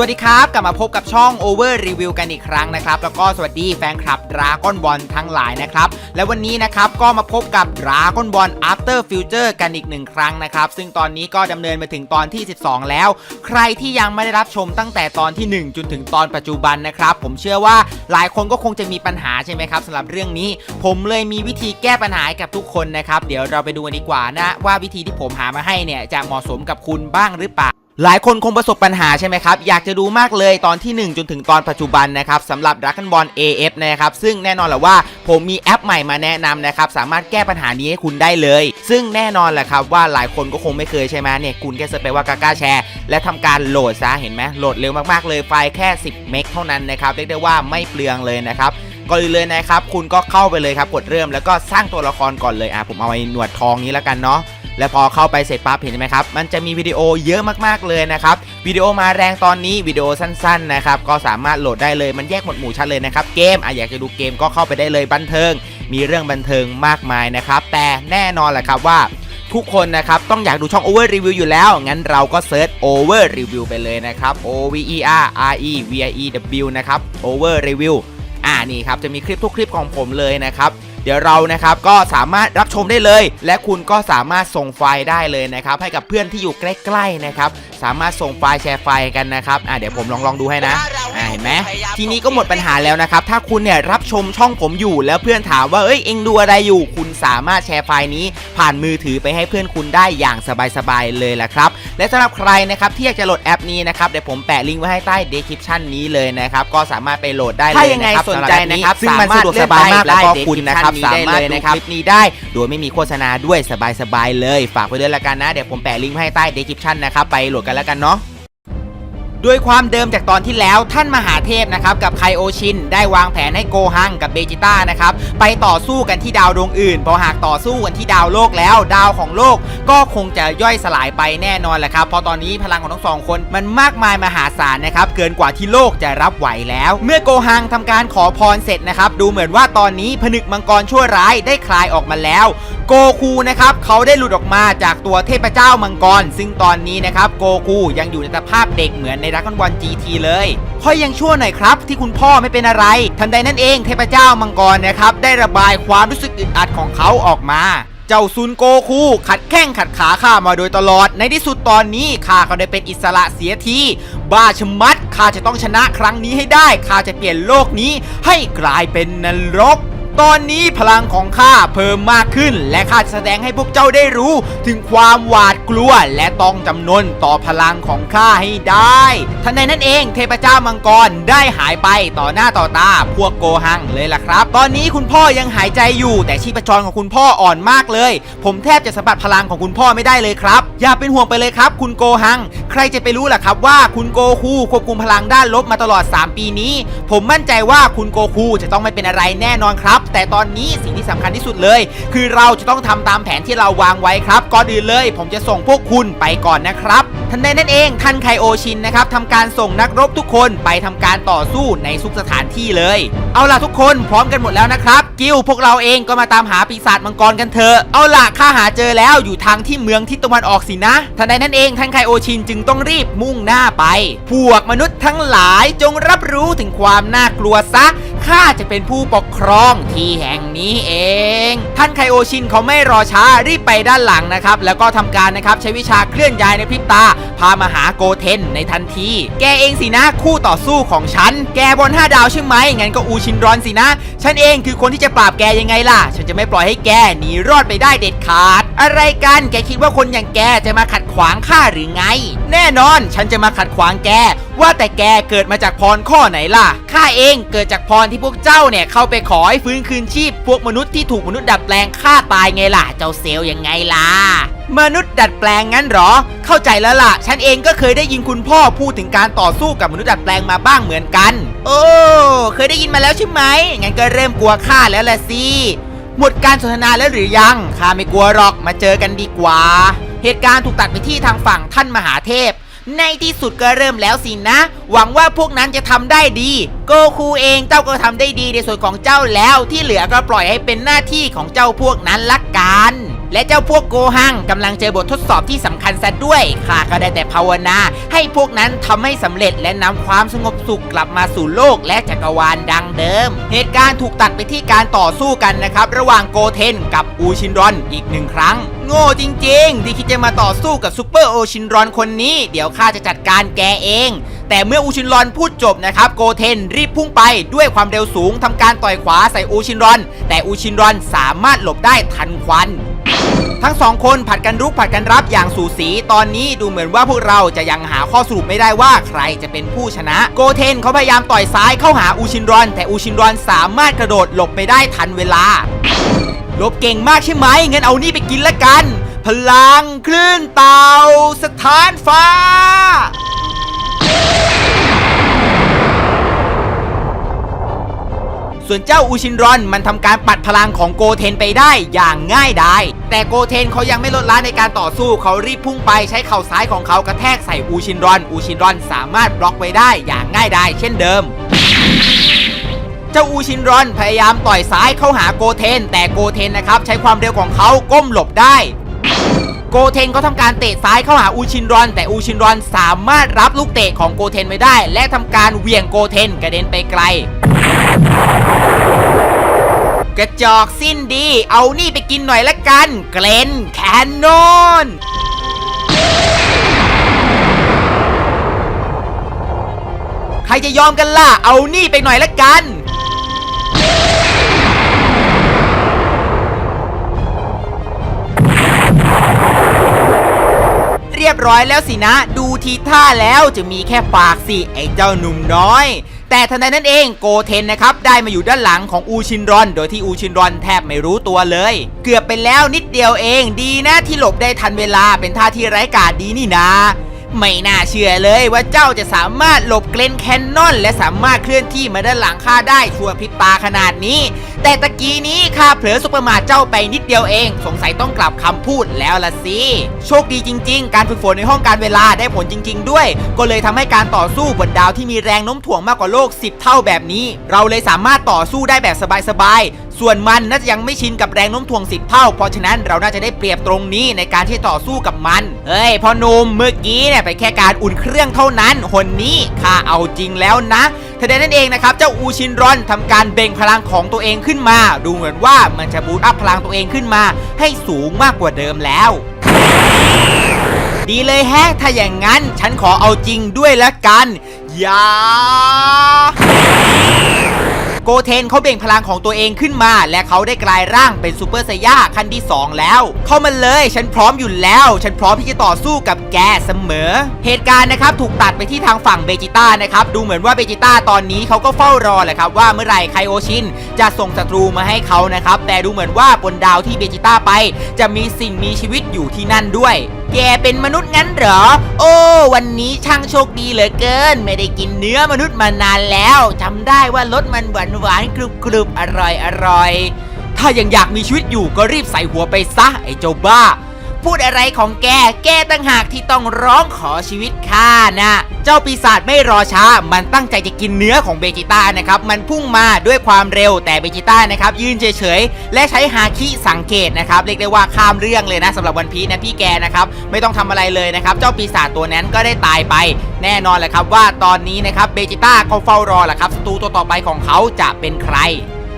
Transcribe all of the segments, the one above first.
วัสดีครับ กลับมาพบกับช่อง Over Review กันอีกครั้งนะครับ แล้วก็สวัสดีแฟนคลับ Dragon Ball ทั้งหลายนะครับ และวันนี้นะครับก็มาพบกับ Dragon Ball After Future กันอีกหนึ่งครั้งนะครับ ซึ่งตอนนี้ก็ดำเนินมาถึงตอนที่ 12 แล้ว ใครที่ยังไม่ได้รับชมตั้งแต่ตอนที่ 1 จนถึงตอนปัจจุบันนะครับ ผมเชื่อว่าหลายคนก็คงจะมีปัญหาใช่ไหมครับสำหรับเรื่องนี้ ผมเลยมีวิธีแก้ปัญหาให้กับทุกคนนะครับ เดี๋ยวเราไปดูกันดีกว่านะว่าวิธีที่ผมหามาให้เนี่ยจะเหมาะสมกับคุณบ้างหรือเปล่า หลายคนคงประสบปัญหาใช่ไหมครับ อยากจะดูมากเลยตอนที่ 1 จนถึงตอนปัจจุบันนะครับสำหรับ Dragon Ball AF นะครับ ซึ่งแน่นอนแหละว่าผมมีแอปใหม่มาแนะนำนะครับ สามารถแก้ปัญหานี้ให้คุณได้เลย ซึ่งแน่นอนแหละครับว่าหลายคนก็คงไม่เคยใช่ไหมเนี่ยคุณแค่เซิร์ชไปว่ากาก้าแชร์และทำการโหลดซะเห็นไหมโหลดเร็วมากๆเลยไฟล์แค่ 10 เมกเท่านั้นนะครับเรียกได้ว่าไม่เปลืองเลยนะครับก่อนอื่นเลยนะครับคุณก็เข้าไปเลยครับกดเริ่มแล้วก็สร้างตัวละครก่อนเลยอะผมเอาไอ้หนวดทองนี้แล้วกันเนาะ และพอเข้าไปเสร็จปั๊บเห็นไหมครับ มันจะมีวิดีโอเยอะมากๆเลยนะครับ วิดีโอมาแรงตอนนี้วิดีโอสั้นๆนะครับก็สามารถโหลดได้เลยมันแยกหมวดหมู่ชัดเลยนะครับเกมอะอยากจะดูเกมก็เข้าไปได้เลยบันเทิง มีเรื่องบันเทิงมากมายนะครับแต่แน่นอนแหละครับว่าทุกคนนะครับต้องอยากดูช่อง Over Review อยู่แล้ว งั้นเราก็เซิร์ช Over Review ไปเลยนะครับ O V E R R E V I E W นะครับ Over Review อ่านี่ครับจะมีคลิปทุกคลิปของผมเลยนะครับเดี๋ยวเรานะครับก็สามารถรับชมได้เลย และคุณก็สามารถส่งไฟล์ได้เลยนะครับให้กับเพื่อนที่อยู่ใกล้ๆนะครับสามารถส่งไฟล์แชร์ไฟล์กันนะครับอ่าเดี๋ยวผมลองลองดูให้นะอ่าเห็นไหมทีนี้ก็หมดปัญหาแล้วนะครับถ้าคุณเนี่ยรับชมช่องผมอยู่ แล้วเพื่อนถามว่าเอ้ยเอ็งดูอะไรอยู่ คุณสามารถแชร์ไฟล์นี้ ผ่านมือถือไปให้เพื่อนคุณได้อย่างสบายๆเลยแหละครับและสำหรับใครนะครับที่อยากจะโหลดแอปนี้นะครับเดี๋ยวผมแปะลิงก์ไว้ให้ใต้ description นี้เลยนะครับก็สามารถไปโหลดได้เลยถ้ายังไงนะครับสนใจนะครับซึ่งมันสามารสะถดวกสบายมากเลื่แล้วอนไปก็ได้คุณนะครับสามารถนี้ได้เลยดูนะครับคลิปนี้ได้ โดยไม่มีโฆษณาด้วยสบายๆเลย ฝากไว้ด้วยละกันนะ เดี๋ยวผมแปะลิงก์ไว้ให้ใต้ description นะครับ ไปโหลดกันแล้วกันเนาะ ด้วยความเดิมจากตอนที่แล้วท่านมหาเทพนะครับกับไคโอชินได้วางแผนให้โกฮังกับเบจิต้านะครับไปต่อสู้กันที่ดาวดวงอื่นพอหากต่อสู้กันที่ดาวโลกแล้ว ดาวของโลกก็คงจะย่อยสลายไปแน่นอนแหละครับเพราะตอนนี้พลังของทั้งสองคนมันมากมายมหาศาลนะครับเกินกว่าที่โลกจะรับไหวแล้ว เมื่อโกฮังทำการขอพรเสร็จนะครับดูเหมือนว่าตอนนี้ผนึกมังกรชั่วร้ายได้คลายออกมาแล้ว โกคูนะครับเขาได้หลุดออกมาจากตัวเทพเจ้ามังกร ซึ่งตอนนี้นะครับโกคูยังอยู่ในสภาพเด็กเหมือนในรักบอล GT เลยค่อยยังชั่วหน่อยครับ ที่คุณพ่อไม่เป็นอะไร ทันใดนั่นเองเทพเจ้ามังกรนะครับได้ระบายความรู้สึกอึดอัดของเขาออกมาเจ้าซุนโกคูขัดแข้งขัดขาข้ามาโดยตลอด ในที่สุดตอนนี้ข้าก็ได้เป็นอิสระเสียที บ้าชะมัดข้าจะต้องชนะครั้งนี้ให้ได้ข้าจะเปลี่ยนโลกนี้ให้กลายเป็นนรก ตอนนี้พลังของข้าเพิ่มมากขึ้น และข้าจะแสดงให้พวกเจ้าได้รู้ ถึงความหวาดกลัวและต้องจำนนต่อพลังของข้าให้ได้ทันใดนั้นเองเทพเจ้ามังกรได้หายไปต่อหน้าต่อตาพวกโกหังเลยล่ะครับ ตอนนี้คุณพ่อยังหายใจอยู่ แต่ชีพจรของคุณพ่ออ่อนมากเลย ผมแทบจะสัมผัสพลังของคุณพ่อไม่ได้เลยครับ อย่าเป็นห่วงไปเลยครับ คุณโกหัง ใครจะไปรู้ล่ะครับว่าคุณโกคูควบคุมพลังด้านลบมาตลอด 3 ปีนี้ ผมมั่นใจว่าคุณโกคูจะต้องไม่เป็นอะไรแน่นอนครับแต่ตอนนี้สิ่งที่สำคัญที่สุดเลย คือเราจะต้องทำตามแผนที่เราวางไว้ครับ ก่อนอื่นเลย ผมจะส่งพวกคุณไปก่อนนะครับทันใดนั่นเองท่านไคโอชินนะครับทำการส่งนักรบทุกคนไปทำการต่อสู้ในทุกสถานที่เลย เอาล่ะทุกคนพร้อมกันหมดแล้วนะครับ กิลพวกเราเองก็มาตามหาปีศาจมังกรกันเถอะ เอาล่ะข้าหาเจอแล้วอยู่ทางที่เมืองทิศตะวันออกสินะ ทันใดนั่นเองท่านไคโอชินจึงต้องรีบมุ่งหน้าไป พวกมนุษย์ทั้งหลายจงรับรู้ถึงความน่ากลัวซะข้าจะเป็นผู้ปกครองที่แห่งนี้เอง ท่านไคโอชินเขาไม่รอช้ารีบไปด้านหลังนะครับ แล้วก็ทำการนะครับใช้วิชาเคลื่อนย้ายในพริบตา พามาหาโกเทนในทันที แกเองสินะคู่ต่อสู้ของฉัน แกบนห้าดาวใช่ไหมงั้นก็อูชินรอนสินะ ฉันเองคือคนที่จะปราบแกยังไงล่ะ ฉันจะไม่ปล่อยให้แกหนีรอดไปได้เด็ดขาด อะไรกันแกคิดว่าคนอย่างแกจะมาขัดขวางข้าหรือไง แน่นอนฉันจะมาขัดขวางแก ว่าแต่แกเกิดมาจากพรข้อไหนล่ะข้าเองเกิดจากพรที่พวกเจ้าเนี่ยเข้าไปขอให้ฟื้นคืนชีพ พวกมนุษย์ที่ถูกมนุษย์ดัดแปลงฆ่าตายไงล่ะ เจ้าเซลยังไงล่ะ มนุษย์ดัดแปลงงั้นหรอ เข้าใจแล้วล่ะ ฉันเองก็เคยได้ยินคุณพ่อพูดถึงการต่อสู้กับมนุษย์ดัดแปลงมาบ้างเหมือนกัน โอ้ เคยได้ยินมาแล้วใช่ไหม งั้นก็เริ่มกลัวข้าแล้วล่ะสิ หมดการสนทนาแล้วหรือยัง ข้าไม่กลัวหรอก มาเจอกันดีกว่า เหตุการณ์ถูกตัดไปที่ทางฝั่งท่านมหาเทพ ในที่สุดก็เริ่มแล้วสินะ หวังว่าพวกนั้นจะทำได้ดี โกคูเองเจ้าก็ทำได้ดีในส่วนของเจ้าแล้ว ที่เหลือก็ปล่อยให้เป็นหน้าที่ของเจ้าพวกนั้นละกัน และเจ้าพวกโกหังกำลังเจอบททดสอบที่สำคัญซะด้วยข้าก็ได้แต่ภาวนา ให้พวกนั้นทำให้สำเร็จและนำความสงบสุขกลับมาสู่โลกและจักรวาลดังเดิม เหตุการณ์ถูกตัดไปที่การต่อสู้กันนะครับ ระหว่างโกเทนกับอูชินรอนอีกหนึ่งครั้ง โง่จริง ๆ ที่คิดจะมาต่อสู้กับซูเปอร์โอชินรอนคนนี้ เดี๋ยวข้าจะจัดการแกเอง แต่เมื่ออูชินรอนพูดจบนะครับโกเทนรีบพุ่งไปด้วยความเร็วสูงทำการต่อยขวาใส่อูชินรอน แต่อูชินรอนสามารถหลบได้ทันควัน ทั้งสองคนผัดกันรุกผัดกันรับอย่างสูสี ตอนนี้ดูเหมือนว่าพวกเราจะยังหาข้อสรุปไม่ได้ว่าใครจะเป็นผู้ชนะ โกเทนเขาพยายามต่อยซ้ายเข้าหาอูชินรอน แต่อูชินรอนสามารถกระโดดหลบไปได้ทันเวลาหลบเก่งมากใช่ไหมงั้นเอานี่ไปกินละกัน พลังคลื่นเต่าสถานฟ้า ส่วนเจ้าอูชินรอนมันทำการปัดพลังของโกเทนไปได้อย่างง่ายดายแต่โกเทนเขายังไม่ลดละในการต่อสู้เขารีบพุ่งไปใช้เข่าซ้ายของเขากระแทกใส่อูชินรอน อูชินรอนสามารถบล็อกไว้ได้อย่างง่ายดายเช่นเดิมเจ้าอูชินรอนพยายามต่อยซ้ายเข้าหาโกเทน แต่โกเทนนะครับใช้ความเร็วของเขาก้มหลบได้ โกเทนเขาทำการเตะซ้ายเข้าหาอูชินรอน แต่อูชินรอนสามารถรับลูกเตะของโกเทนไว้ได้ และทำการเหวี่ยงโกเทนกระเด็นไปไกล กระจอกสิ้นดี เอานี่ไปกินหน่อยละกัน เกรนแคนนอนใครจะยอมกันล่ะ เอานี่ไปหน่อยละกัน เรียบร้อยแล้วสินะ ดูทีท่าแล้วจะมีแค่ปากสิ ไอ้เจ้าหนุ่มน้อย แต่ทันใดนั้นเองโกเทนนะครับได้มาอยู่ด้านหลังของอูชินรอน โดยที่อูชินรอนแทบไม่รู้ตัวเลย เกือบไปแล้วนิดเดียวเองดีนะที่หลบได้ทันเวลาเป็นท่าที่ไร้กาดดีนี่นะ ไม่น่าเชื่อเลยว่าเจ้าจะสามารถหลบเกรนแคนนอน และสามารถเคลื่อนที่มาด้านหลังข้าได้ชั่วพริบตาขนาดนี้ แต่ตะกี้นี้ข้าเผลอซุปเปร์มาเจ้าไปนิดเดียวเอง สงสัยต้องกลับคำพูดแล้วละสิโชคดีจริง ๆ การฝึกฝนในห้องการเวลาได้ผลจริง ๆ ด้วย ก็เลยทำให้การต่อสู้บนดาวที่มีแรงโน้มถ่วงมากกว่าโลก 10 เท่าแบบนี้ เราเลยสามารถต่อสู้ได้แบบสบายๆส่วนมันน่าจะยังไม่ชินกับแรงโน้มถ่วง 10 เท่า เพราะฉะนั้นเราน่าจะได้เปรียบตรงนี้ในการที่ต่อสู้กับมันเฮ้ยพอนุ่มเมื่อกี้เนี่ยไปนแค่การอุ่นเครื่องเท่านั้นหนนี้ข้าเอาจริงแล้วนะทันใดนั้นเองนะครับเจ้าอูชินรอนทำการเบ่งพลังของตัวเองขึ้นมา ดูเหมือนว่ามันจะบูตอัพพลังตัวเองขึ้นมา ให้สูงมากกว่าเดิมแล้วดีเลยแฮะ ถ้าอย่างนั้นฉันขอเอาจริงด้วยละกัน อย่า โกเทนเขาเบ่งพลังของตัวเองขึ้นมา และเขาได้กลายร่างเป็นซูเปอร์ไซย่าขั้นที่ 2 แล้ว เข้ามาเลยฉันพร้อมอยู่แล้ว ฉันพร้อมที่จะต่อสู้กับแกเสมอ เหตุการณ์นะครับถูกตัดไปที่ทางฝั่งเบจิต้านะครับดูเหมือนว่าเบจิต้าตอนนี้เขาก็เฝ้ารอแหละครับว่าเมื่อไหร่ไคโอชินจะส่งศัตรูมาให้เขานะครับแต่ดูเหมือนว่าบนดาวที่เบจิต้าไป จะมีสิ่งมีชีวิตอยู่ที่นั่นด้วยแกเป็นมนุษย์งั้นเหรอ โอ้ วันนี้ช่างโชคดีเหลือเกิน ไม่ได้กินเนื้อมนุษย์มานานแล้วจำได้ว่ารสมันหวานหวานกรุบกรุบอร่อยอร่อยถ้ายังอยากมีชีวิตอยู่ก็รีบใส่หัวไปซะไอ้เจ้าบ้า พูดอะไรของแก แกตั้งหากที่ต้องร้องขอชีวิตข้านะ เจ้าปีศาจไม่รอช้า มันตั้งใจจะกินเนื้อของเบจิต้านะครับ มันพุ่งมาด้วยความเร็วแต่เบจิต้านะครับยืนเฉยๆ และใช้ฮาคิสังเกตนะครับ เรียกได้ว่าข้ามเรื่องเลยนะสำหรับวันพีชนะพี่แกนะครับ ไม่ต้องทำอะไรเลยนะครับ เจ้าปีศาจตัวนั้นก็ได้ตายไป แน่นอนแหละครับว่าตอนนี้นะครับเบจิต้าก็เฝ้ารอแหละครับศัตรูตัวต่อไปของเขาจะเป็นใคร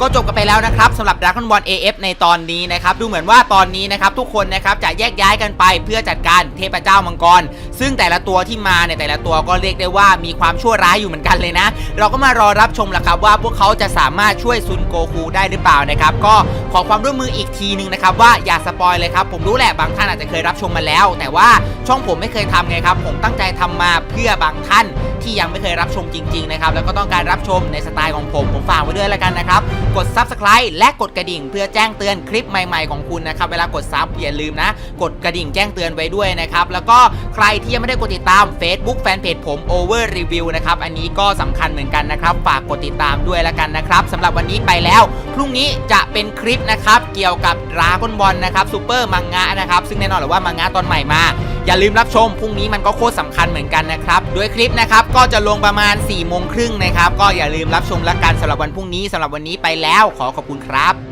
ก็จบกันไปแล้วนะครับสำหรับ Dragon Ball AF ในตอนนี้นะครับดูเหมือนว่าตอนนี้นะครับทุกคนนะครับจะแยกย้ายกันไปเพื่อจัดการเทพเจ้ามังกร ซึ่งแต่ละตัวที่มาเนี่ยแต่ละตัวก็เรียกได้ว่ามีความชั่วร้ายอยู่เหมือนกันเลยนะ เราก็มารอรับชมแหละครับว่าพวกเขาจะสามารถช่วยซุนโกคูได้หรือเปล่านะครับก็ขอความร่วมมืออีกทีนึงนะครับว่าอย่าสปอยเลยครับผมรู้แหละบางท่านอาจจะเคยรับชมมาแล้ว แต่ว่าช่องผมไม่เคยทำไงครับผมตั้งใจทำมาเพื่อบางท่านที่ยังไม่เคยรับชมจริงๆนะครับแล้วก็ต้องการรับชมในสไตล์ของผมผมฝากไว้ด้วยแล้วกันนะครับกด Subscribe และกดกระดิ่งเพื่อแจ้งเตือนคลิปใหม่ๆของคุณนะครับ เวลากดซับอย่าลืมนะ กดกระดิ่งแจ้งเตือนไว้ด้วยนะครับ แล้วก็ใครที่ยังไม่ได้กดติดตาม Facebook Fanpage ผม Over Review นะครับ อันนี้ก็สำคัญเหมือนกันนะครับ ฝากกดติดตามด้วยแล้วกันนะครับสำหรับวันนี้ไปแล้ว พรุ่งนี้จะเป็นคลิปนะครับ เกี่ยวกับดราก้อนบอลนะครับซูเปอร์มังงะนะครับ ซึ่งแน่นอนเลยว่ามังงะตอนใหม่มา อย่าลืมรับชมพรุ่งนี้มันก็โคตรสำคัญเหมือนกันนะครับด้วยคลิปนะครับก็จะลงประมาณ4ี่โมงครึ่งนะครับก็อย่าลืมรับชมแล้วกันสำหรับวันพรุ่งนี้สำหรับวันนี้ไปแล้วขอขอบคุณครับ